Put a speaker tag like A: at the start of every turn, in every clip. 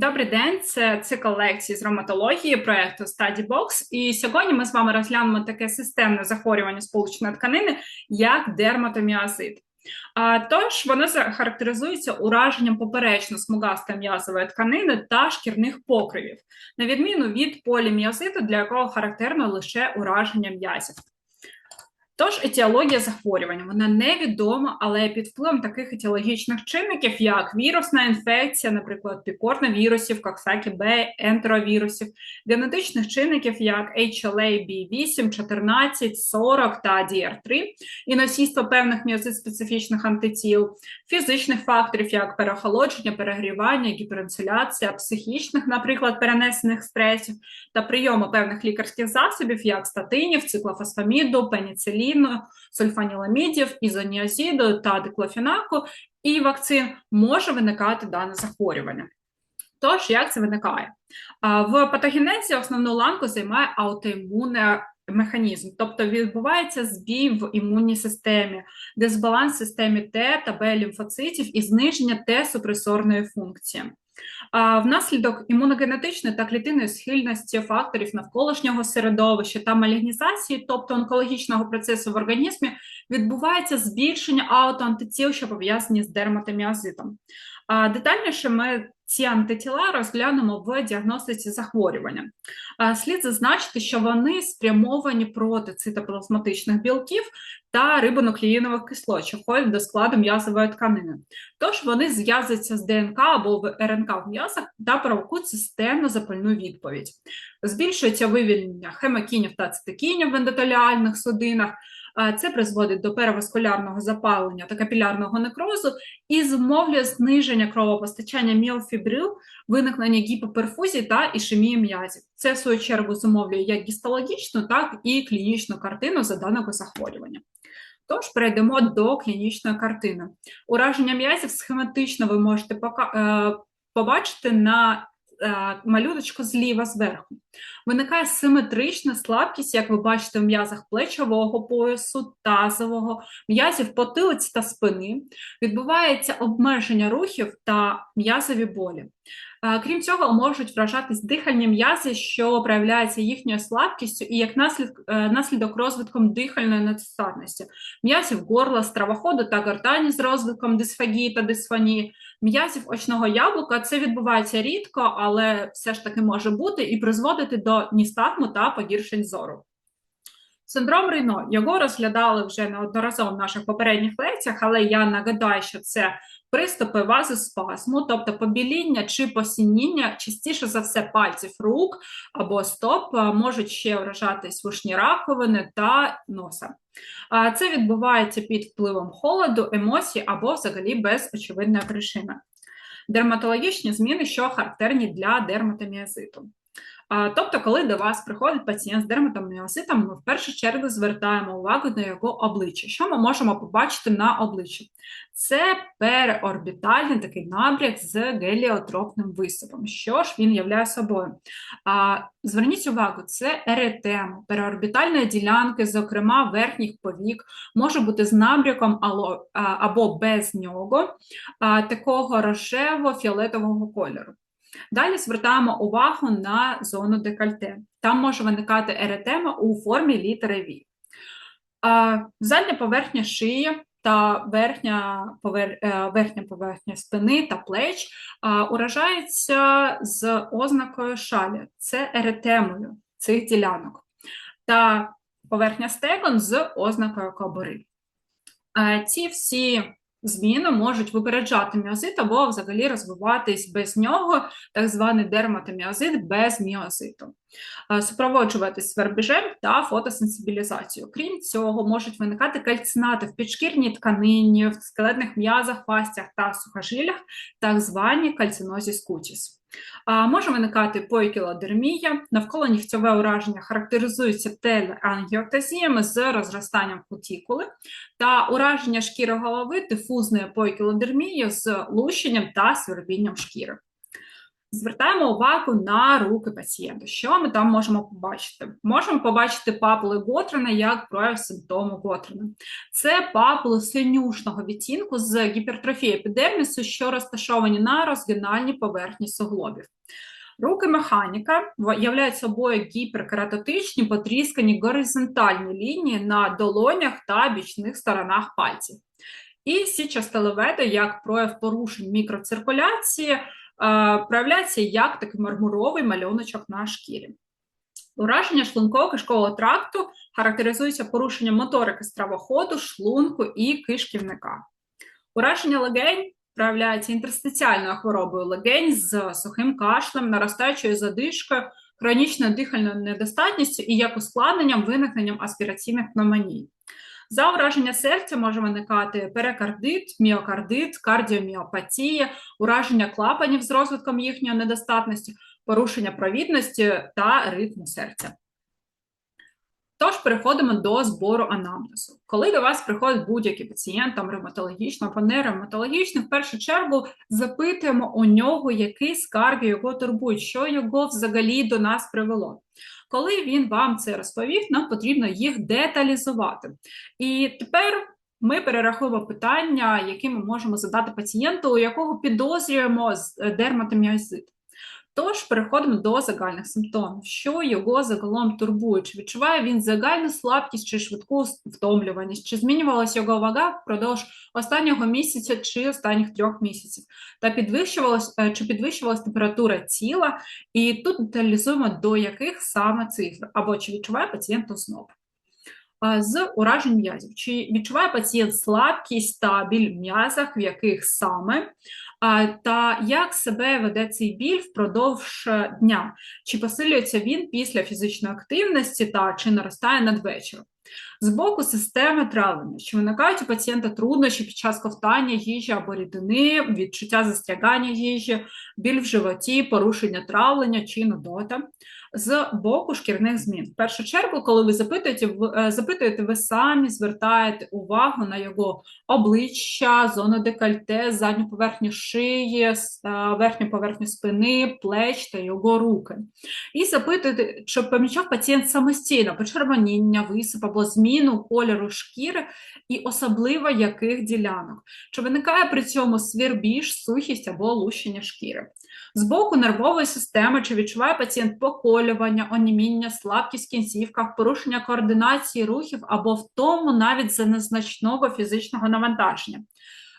A: Добрий день, це цикл лекцій з ревматології проєкту StudyBox. І сьогодні ми з вами розглянемо таке системне захворювання сполучної тканини, як дерматоміазит. Тож воно характеризується ураженням поперечно смугастої м'язової тканини та шкірних покривів, на відміну від полім'язиту, для якого характерно лише ураження м'язів. Тож етіологія захворювання вона невідома, але під впливом таких етіологічних чинників, як вірусна інфекція, наприклад, пікорновірусів, коксакі Б, ентеровірусів, генетичних чинників, як HLA B8, 14, 40 та DR3, і носійство певних міозит-специфічних антитіл, фізичних факторів, як переохолодження, перегрівання, гіперінсуляція, психічних, наприклад, перенесених стресів, та прийому певних лікарських засобів, як статинів, циклофосфаміду, пеніциліну, циклофосфаміну, сульфаніламідів, ізоніазіду та диклофінаку, і вакцин може виникати дане захворювання. Тож, як це виникає? В патогенезі основну ланку займає аутоімунний механізм, тобто відбувається збій в імунній системі, дисбаланс в системі Т та Б лімфоцитів і зниження Т-супресорної функції. Внаслідок імуногенетичної та клітинної схильності факторів навколишнього середовища та малігнізації, тобто онкологічного процесу в організмі, відбувається збільшення аутоантитіл, що пов'язані з дерматоміазитом. Детальніше ми ці антитіла розглянемо в діагностиці захворювання. Слід зазначити, що вони спрямовані проти цитоплазматичних білків та рибонуклеїнових кислот, що входять до складу м'язової тканини. Тож вони зв'язуються з ДНК або в РНК в м'язах та провокують системну запальну відповідь. Збільшується вивільнення хемокінів та цитокінів в ендотеліальних судинах. Це призводить до переваскулярного запалення та капілярного некрозу і зумовлює зниження кровопостачання міофібрил, виникнення гіпоперфузії та ішемії м'язів. Це в свою чергу зумовлює як гістологічну, так і клінічну картину за даного захворювання. Тож перейдемо до клінічної картини. Ураження м'язів схематично ви можете е, побачити на Е, малюночку зліва зверху. Виникає симетрична слабкість, як ви бачите, в м'язах плечового поясу, тазового, м'язів потилиць та спини. Відбувається обмеження рухів та м'язові болі. Крім цього, можуть вражатись дихальні м'язи, що проявляються їхньою слабкістю і як наслідок, е, наслідок розвитком дихальної недостатності, м'язів горла, стравоходу та гортані з розвитком дисфагії та дисфонії, м'язів очного яблука. Це відбувається рідко, але все ж таки може бути і призводити до ністагму та погіршень зору. Синдром Рейно його розглядали вже неодноразово в наших попередніх лекціях, але я нагадаю, що це приступи вазоспазму, тобто побіління чи посініння, частіше за все, пальців рук або стоп, можуть ще вражатись вушні раковини та носа. Це відбувається під впливом холоду, емоцій або взагалі без очевидної причини. Дерматологічні зміни, що характерні для дерматоміазиту. Тобто, коли до вас приходить пацієнт з дерматоміоситом, ми в першу чергу звертаємо увагу на його обличчя. Що ми можемо побачити на обличчі? Це переорбітальний такий набряк з геліотропним висипом. Що ж він являє собою? Зверніть увагу, це еретема, переорбітальної ділянки, зокрема верхніх повік, може бути з набряком або без нього, такого рожево-фіолетового кольору. Далі звертаємо увагу на зону декольте. Там може виникати еретема у формі літери V. Задня поверхня шиї та верхня повер... Е, верхня поверхня спини та плеч уражається з ознакою шалі, це еретемою цих ділянок, та поверхня стегон з ознакою кобури. Ці всі зміни можуть випереджати міозит або взагалі розвиватись без нього, так званий дерматоміозит без міозиту, е, супроводжуватись свербіжем та фотосенсибілізацією. Крім цього, можуть виникати кальцинати в підшкірній тканині, в скелетних м'язах, пастях та сухожилях, так звані кальцинозі скутіс. Може виникати поікілодермія, навколо нігтьове ураження характеризується телеангіоктазіями з розростанням кутікули та ураження шкіри голови дифузною поікілодермією з лущенням та свербінням шкіри. Звертаємо увагу на руки пацієнта. Що ми там можемо побачити? Можемо побачити папули Готрина як прояв симптому Готрина. Це папули синюшного відтінку з гіпертрофією епідермісу, що розташовані на розгинальній поверхні суглобів. Руки механіка являють собою гіперкератотичні потріскані горизонтальні лінії на долонях та бічних сторонах пальців. І січастелеведи, як прояв порушень мікроциркуляції, проявляється як такий мармуровий малюночок на шкірі. Ураження шлунково кишкового тракту характеризується порушенням моторики стравоходу, шлунку і кишківника. Ураження легень проявляється інтерстиціальною хворобою легень з сухим кашлем, наростаючою задишкою, хронічною дихальною недостатністю і як ускладненням виникненням аспіраційних пневмоній. За ураження серця може виникати перикардит, міокардит, кардіоміопатія, ураження клапанів з розвитком їхньої недостатності, порушення провідності та ритму серця. Тож переходимо до збору анамнезу. Коли до вас приходить будь-який пацієнт, там ревматологічно або неревматологічно, в першу чергу запитуємо у нього, які скарги його турбують, що його взагалі до нас привело. Коли він вам це розповів, нам потрібно їх деталізувати. І тепер ми перерахуємо питання, які ми можемо задати пацієнту, у якого підозрюємо е, дерматоміозит. Тож переходимо до загальних симптомів, що його загалом турбує, чи відчуває він загальну слабкість чи швидку втомлюваність, чи змінювалася його вага впродовж останнього місяця чи останніх трьох місяців, та підвищувалась е, чи підвищувалась температура тіла, і тут деталізуємо до яких саме цифр, або чи відчуває пацієнт знов. З уражень м'язів. Чи відчуває пацієнт слабкість та біль в м'язах, в яких саме, та як себе веде цей біль впродовж е, дня? Чи посилюється він після фізичної активності та чи наростає надвечір? З боку системи травлення, чи виникають у пацієнта труднощі під час ковтання їжі або рідини, відчуття застрягання їжі, біль в животі, порушення травлення чи нудота з боку шкірних змін. В першу чергу, коли ви запитуєте, ви е, запитуєте, ви самі звертаєте увагу на його обличчя, зону декольте, задню поверхню шиї, е, верхню поверхню спини, плеч та його руки. І запитуєте, чи помічав пацієнт самостійно почервоніння, висип або зміну кольору шкіри і особливо яких ділянок, чи виникає при цьому свірбіж, сухість або лущення шкіри. З боку нервової системи, чи відчуває пацієнт поколювання, оніміння, слабкість в кінцівках, порушення координації рухів або втому навіть за незначного фізичного навантаження.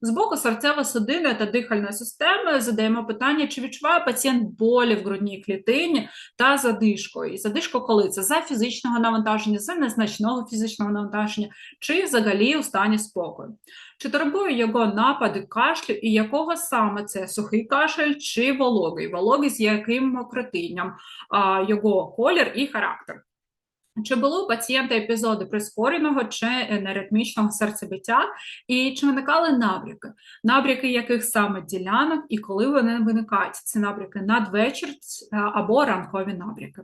A: З боку серцево-судинної та дихальної системи задаємо питання, чи відчуває пацієнт болі в грудній клітині та задишку. І задишку коли це за фізичного навантаження, за незначного фізичного навантаження, чи взагалі у стані спокою. Чи турбує його напади кашлю, і якого саме це сухий кашель чи вологий, вологий з яким мокротинням, його колір і характер. Чи були у пацієнта епізоди прискореного чи неритмічного серцебиття, і чи виникали набряки, набряки яких саме ділянок і коли вони виникають? Це набряки надвечір або ранкові набряки.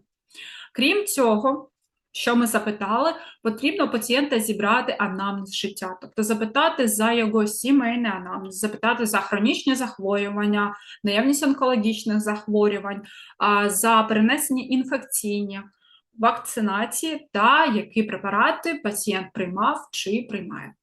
A: Крім цього, що ми запитали, потрібно пацієнта зібрати анамнез життя, тобто запитати за його сімейний анамнез, запитати за хронічні захворювання, наявність онкологічних захворювань, за перенесені інфекційні вакцинації та які препарати пацієнт приймав чи приймає.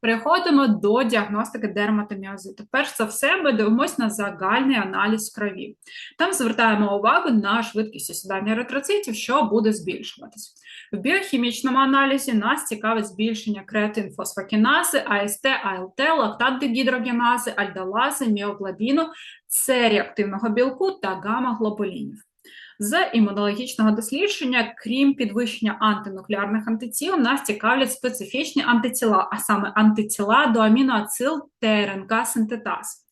A: Переходимо до діагностики дерматоміозиту. Перш за все, ми дивимося на загальний аналіз крові. Там звертаємо увагу на швидкість осідання еритроцитів, що буде збільшуватись. В біохімічному аналізі нас цікавить збільшення креатин фосфокінази, АСТ, АЛТ, лактат дегідрогенази, альдалази, міоглобіну, це реактивного білку та гамма-глобулінів. З імунологічного дослідження, крім підвищення антинуклеарних антитіл, нас цікавлять специфічні антитіла, а саме антитіла до аміноацил ТРНК синтетаз.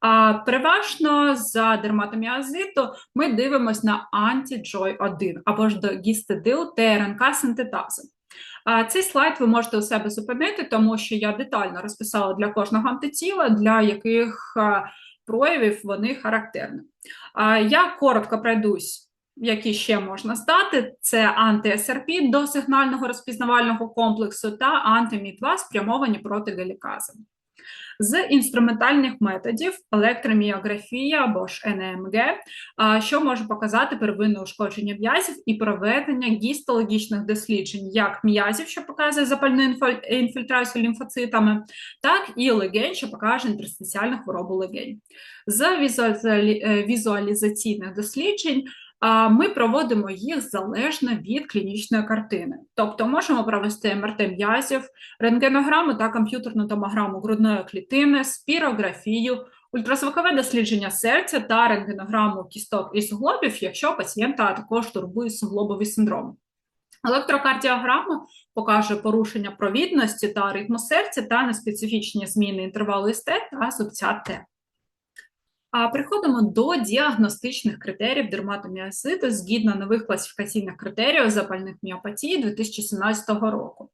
A: А переважно за дерматоміазиту ми дивимося на антиджой 1 або ж до гістидил ТРНК синтетазу. Цей слайд ви можете у себе зупинити, тому що я детально розписала для кожного антитіла, для яких проявів вони характерні. Я коротко пройдусь які ще можна стати, це анти-СРП до сигнального розпізнавального комплексу та антимід-2 спрямовані проти галікази. З інструментальних методів електроміографія або ж НМГ, що може показати первинне ушкодження м'язів і проведення гістологічних досліджень, як м'язів, що показує запальну інфільтрацію лімфоцитами, так і легень, що покаже інтерстиціальну хворобу легень. З візуалізаційних досліджень ми проводимо їх залежно від клінічної картини. Тобто можемо провести МРТ м'язів, рентгенограму та комп'ютерну томограму грудної клітини, спірографію, ультразвукове дослідження серця та рентгенограму кісток і суглобів, якщо пацієнта також турбує суглобовий синдром. Електрокардіограма покаже порушення провідності та ритму серця та неспецифічні зміни інтервалу СТ та зубця Т. Приходимо до діагностичних критеріїв дерматоміоситу згідно нових класифікаційних критеріїв запальних міопатій 2017 року.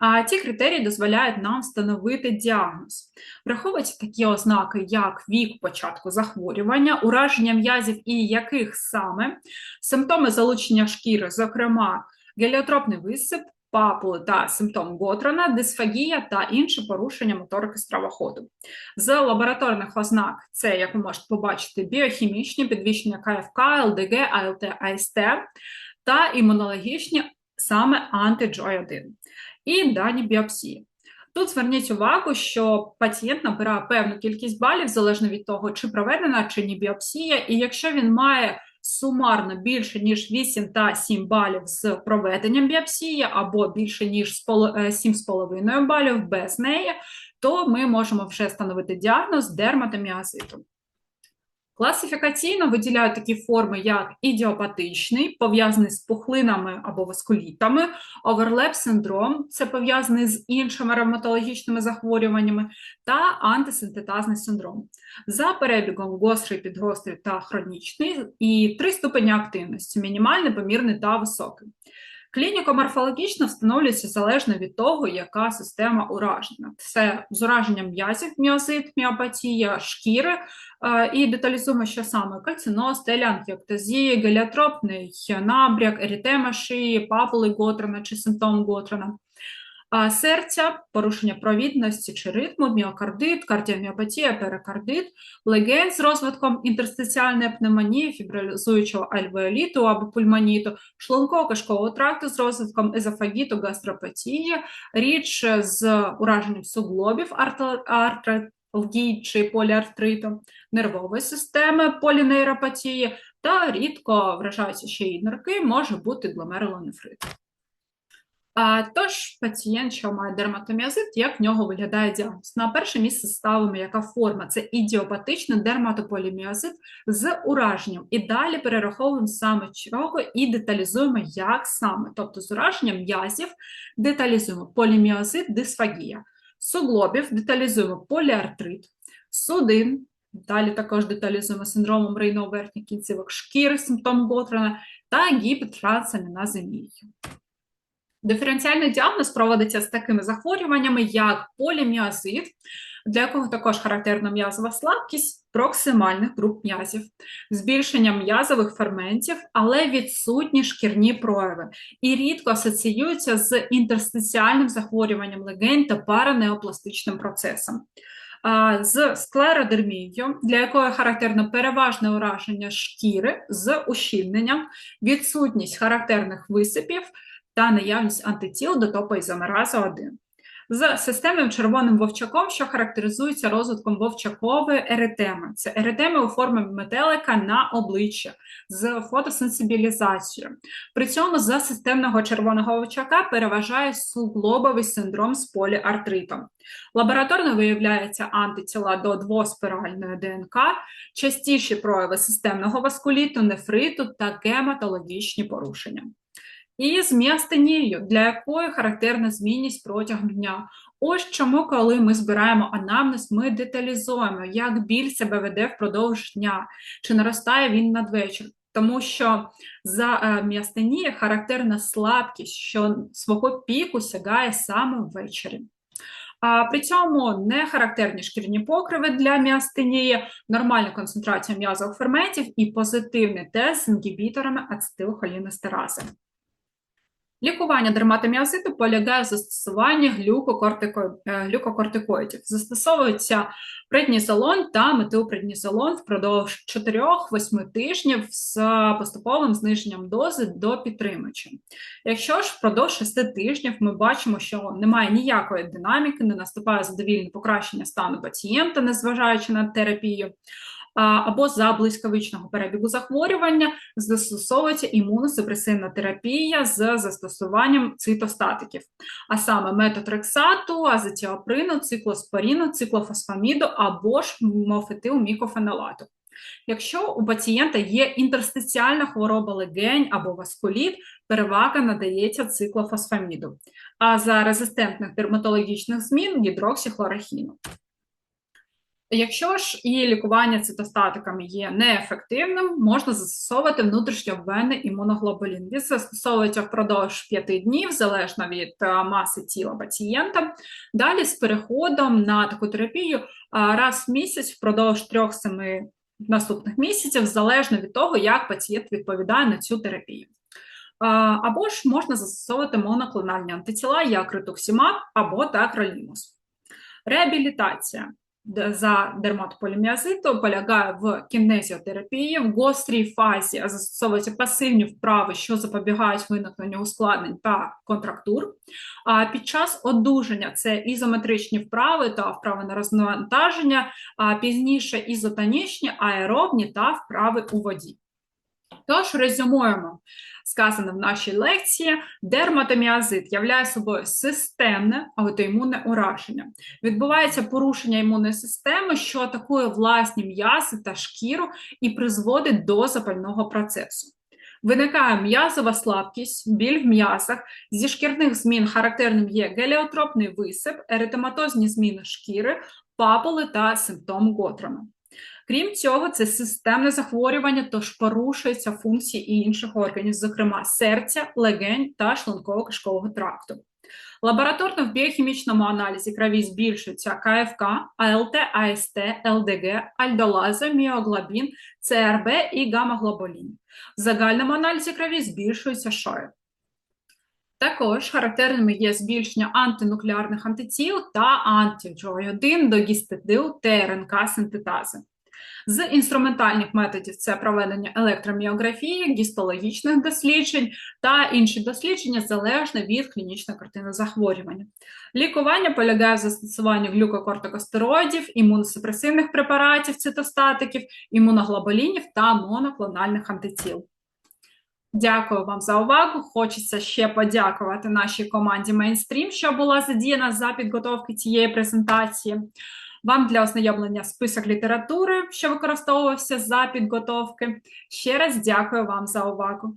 A: А ці критерії дозволяють нам встановити діагноз. Враховуються такі ознаки, як вік початку захворювання, ураження м'язів і яких саме, симптоми залучення шкіри, зокрема геліотропний висип, папули та симптом Готрона, дисфагія та інші порушення моторики стравоходу. З лабораторних ознак це, як ви можете побачити, біохімічні підвищення КФК, ЛДГ, АЛТ, АСТ та імунологічні саме анти-Джой-1 і дані біопсії. Тут зверніть увагу, що пацієнт набирає певну кількість балів залежно від того, чи проведена чи ні біопсія, і якщо він має сумарно більше ніж 8 та 7 балів з проведенням біопсії, або більше ніж 7,5 е, балів без неї, то ми можемо вже встановити діагноз дерматоміазиту. Класифікаційно виділяють такі форми, як ідіопатичний, пов'язаний з пухлинами або васкулітами, оверлеп-синдром, це пов'язаний з іншими ревматологічними захворюваннями, та антисинтетазний синдром. За перебігом гострий, підгострий та хронічний, і три ступені активності мінімальний, помірний та високий. Клініко-морфологічно встановлюється залежно від того, яка система уражена. Це з ураженням м'язів, міозит, міопатія, шкіри і деталізуємо, що саме кальциноз, телянхіоктазія, геліотропний набряк, ерітема шиї, папули готрана чи симптом Готрона серця, порушення провідності чи ритму, міокардит, кардіоміопатія, перикардит, леген з розвитком інтерстиціальної пневмонії, фібрилізуючого альвеоліту або пульмоніту, шлунково-кишкового тракту з розвитком езофагіту, гастропатії, річ з ураженням суглобів, артралгії чи поліартриту, нервової системи, полінейропатії та рідко вражаються ще й нирки, може бути гломерулонефрит. Тож, пацієнт, що має дерматоміозит, як в нього виглядає діагноз? На перше місце ставимо, яка форма це ідіопатичний дерматополіміозит з ураженням. І далі перераховуємо саме чого і деталізуємо, як саме. Тобто з ураженням м'язів деталізуємо поліміозит, дисфагія, суглобів деталізуємо поліартрит, судин. Далі також деталізуємо синдромом рейно верхніх кінцівок шкіри, симптом Готрона та гіпотрансаміназемію. Диференціальний діагноз проводиться з такими захворюваннями, як поліміазит, для якого також характерна м'язова слабкість проксимальних груп м'язів, збільшення м'язових ферментів, але відсутні шкірні прояви і рідко асоціюються з інтерстиціальним захворюванням легень та паранеопластичним процесом. З склеродермією, для якої характерно переважне ураження шкіри з ущільненням, відсутність характерних висипів та наявність антитіл до топоізомеразу 1. З системним червоним вовчаком, що характеризується розвитком вовчакової еретеми. Це еретеми у формі метелика на обличчя з фотосенсибілізацією. При цьому за системного червоного вовчака переважає суглобовий синдром з поліартритом. Лабораторно виявляється антитіла до двоспиральної ДНК, частіші прояви системного васкуліту, нефриту та гематологічні порушення і з міастенією, для якої характерна змінність протягом дня. Ось чому, коли ми збираємо анамнез, ми деталізуємо, як біль себе веде впродовж дня, чи наростає він надвечір. Тому що за е, міастенії характерна слабкість, що свого піку сягає саме ввечері. А При цьому не характерні шкірні покриви для міастенії, нормальна концентрація м'язових ферментів і позитивний тест з інгібіторами ацетилхолінестерази. Лікування дерматоміозиту полягає в застосуванні е, глюкокортикоїдів. Застосовується преднізолон та метилпреднізолон впродовж 4-8 тижнів з поступовим зниженням дози до підтримувача. Якщо ж впродовж 6 тижнів ми бачимо, що немає ніякої динаміки, не наступає задовільне покращення стану пацієнта, незважаючи на терапію, або за близьковичного перебігу захворювання застосовується імуносупресивна терапія з застосуванням цитостатиків, а саме метотрексату, азетіоприну, циклоспоріну, циклофосфаміду або ж мофетилмікофенолату. Якщо у пацієнта є інтерстиціальна хвороба легень або васкуліт, перевага надається циклофосфаміду, а за резистентних дерматологічних змін гідроксихлорохіну. Якщо ж і лікування цитостатиками є неефективним, можна застосовувати внутрішньовенний імуноглобулін. Він застосовується впродовж 5 днів, залежно від е, маси тіла пацієнта. Далі з переходом на таку терапію раз в місяць впродовж 3-7 наступних місяців, залежно від того, як пацієнт відповідає на цю терапію. Або ж можна застосовувати моноклональні антитіла, як ретуксімаб або так ролімус. Реабілітація за дерматополіміазиту полягає в кінезіотерапії, в гострій фазі застосовуються пасивні вправи, що запобігають виникненню ускладнень та контрактур. А під час одужання це ізометричні вправи та вправи на розвантаження, а пізніше ізотонічні, аеробні та вправи у воді. Тож резюмуємо сказане в нашій лекції, дерматоміазит являє собою системне аутоімунне ураження. Відбувається порушення імунної системи, що атакує власні м'язи та шкіру і призводить до запального процесу. Виникає м'язова слабкість, біль в м'язах, зі шкірних змін характерним є геліотропний висип, еритематозні зміни шкіри, папули та симптом Готрома. Крім цього, це системне захворювання, тож порушуються функції інших органів, зокрема серця, легень та шлунково-кишкового тракту. Лабораторно в біохімічному аналізі крові збільшуються КФК, АЛТ, АСТ, ЛДГ, альдолаза, міоглобін, ЦРБ і гамма-глобулін. В загальному аналізі крові збільшується шою. Також характерними є збільшення антинуклеарних антитіл та антиджой-1 до гістидил ТРНК синтетази. З інструментальних методів це проведення електроміографії, гістологічних досліджень та інші дослідження залежно від клінічної картини захворювання. Лікування полягає в застосуванні глюкокортикостероїдів, імуносупресивних препаратів, цитостатиків, імуноглобулінів та моноклональних антитіл. Дякую вам за увагу. Хочеться ще подякувати нашій команді Mainstream, що була задіяна за підготовки цієї презентації. Вам для ознайомлення список літератури, що використовувався за підготовки. Ще раз дякую вам за увагу.